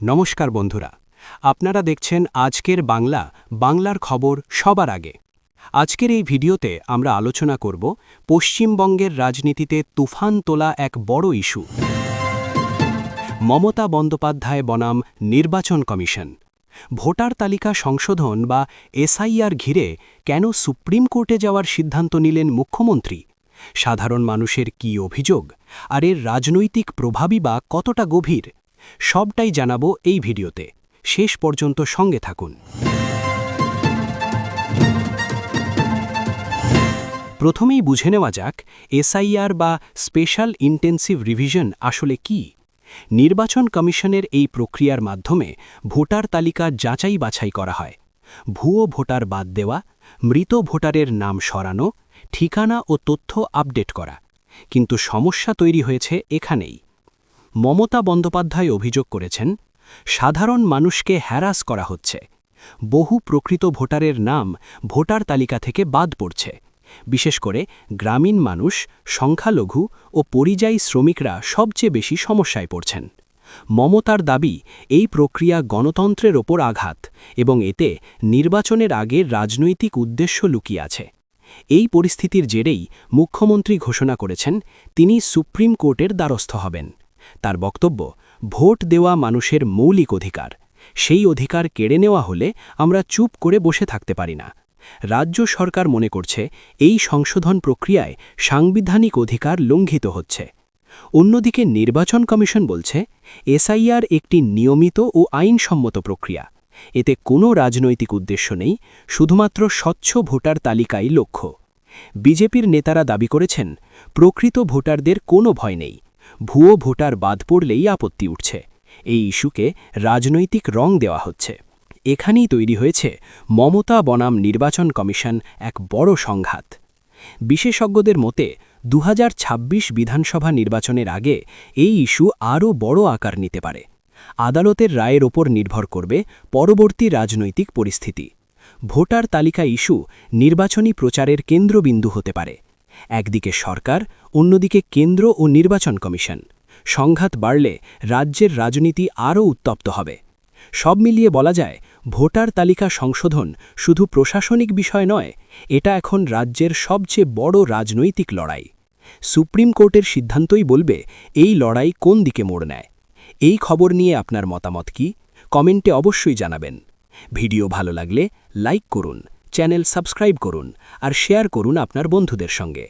নমস্কার বন্ধুরা, আপনারা দেখছেন আজকের বাংলা, বাংলার খবর সবার আগে। আজকের এই ভিডিওতে আমরা আলোচনা করব পশ্চিমবঙ্গের রাজনীতিতে তুফান তোলা এক বড় ইস্যু। মমতা বন্দ্যোপাধ্যায় বনাম নির্বাচন কমিশন। ভোটার তালিকা সংশোধন বা এসআইআর ঘিরে কেন সুপ্রিম কোর্টে যাওয়ার সিদ্ধান্ত নিলেন মুখ্যমন্ত্রী? সাধারণ মানুষের কি অভিযোগ? আর এর রাজনৈতিক প্রভাবই বা কতটা গভীর? সবটাই জানাব এই ভিডিওতে। শেষ পর্যন্ত সঙ্গে থাকুন। প্রথমেই বুঝে নেওয়া যাক, এসআইআর বা স্পেশাল ইন্টেন্সিভ রিভিশন আসলে কি? নির্বাচন কমিশনের এই প্রক্রিয়ার মাধ্যমে ভোটার তালিকা যাচাই বাছাই করা হয়। ভুয়ো ভোটার বাদ দেওয়া, মৃত ভোটারের নাম সরানো, ঠিকানা ও তথ্য আপডেট করা। কিন্তু সমস্যা তৈরি হয়েছে এখানেই। মমতা বন্দ্যোপাধ্যায় অভিযোগ করেছেন, সাধারণ মানুষকে হ্যারাস করা হচ্ছে। বহু প্রকৃত ভোটারের নাম ভোটার তালিকা থেকে বাদ পড়ছে। বিশেষ করে গ্রামীণ মানুষ, সংখ্যালঘু ও পরিযায়ী শ্রমিকরা সবচেয়ে বেশি সমস্যায় পড়ছেন। মমতার দাবি, এই প্রক্রিয়া গণতন্ত্রের ওপর আঘাত এবং এতে নির্বাচনের আগে রাজনৈতিক উদ্দেশ্য লুকিয়ে আছে। এই পরিস্থিতির জেরেই মুখ্যমন্ত্রী ঘোষণা করেছেন, তিনি সুপ্রিম কোর্টের দ্বারস্থ হবেন। তার বক্তব্য, ভোট দেওয়া মানুষের মৌলিক অধিকার। সেই অধিকার কেড়ে নেওয়া হলে আমরা চুপ করে বসে থাকতে পারি না। রাজ্য সরকার মনে করছে, এই সংশোধন প্রক্রিয়ায় সাংবিধানিক অধিকার লঙ্ঘিত হচ্ছে। অন্যদিকে নির্বাচন কমিশন বলছে, এসআইআর একটি নিয়মিত ও আইনসম্মত প্রক্রিয়া। এতে কোনো রাজনৈতিক উদ্দেশ্য নেই, শুধুমাত্র স্বচ্ছ ভোটার তালিকাই লক্ষ্য। বিজেপির নেতারা দাবি করেছেন, প্রকৃত ভোটারদের কোনো ভয় নেই। ভুয়ো ভোটার বাদ পড়লেই আপত্তি উঠছে। এই ইস্যুকে রাজনৈতিক রং দেওয়া হচ্ছে। এখানেই তৈরি হয়েছে মমতা বনাম নির্বাচন কমিশন এক বড় সংঘাত। বিশেষজ্ঞদের মতে, দুহাজার ছাব্বিশ বিধানসভা নির্বাচনের আগে এই ইস্যু আরও বড় আকার নিতে পারে। আদালতের রায়ের ওপর নির্ভর করবে পরবর্তী রাজনৈতিক পরিস্থিতি। ভোটার তালিকা ইস্যু নির্বাচনী প্রচারের কেন্দ্রবিন্দু হতে পারে। একদিকে সরকার, অন্যদিকে কেন্দ্র ও নির্বাচন কমিশন। সংঘাত বাড়লে রাজ্যের রাজনীতি আরও উত্তপ্ত হবে। সব মিলিয়ে বলা যায়, ভোটার তালিকা সংশোধন শুধু প্রশাসনিক বিষয় নয়, এটা এখন রাজ্যের সবচেয়ে বড় রাজনৈতিক লড়াই। সুপ্রিম কোর্টের সিদ্ধান্তই বলবে এই লড়াই কোন দিকে মোড় নেয়। এই খবর নিয়ে আপনার মতামত কি? কমেন্টে অবশ্যই জানাবেন। ভিডিও ভালো লাগলে লাইক করুন। চ্যানেল সাবস্ক্রাইব করুন আর শেয়ার করুন আপনার বন্ধুদের সঙ্গে।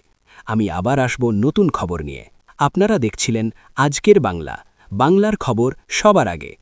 আমি আবার আসব নতুন খবর নিয়ে। আপনারা দেখছিলেন আজকের বাংলা। বাংলার খবর সবার আগে।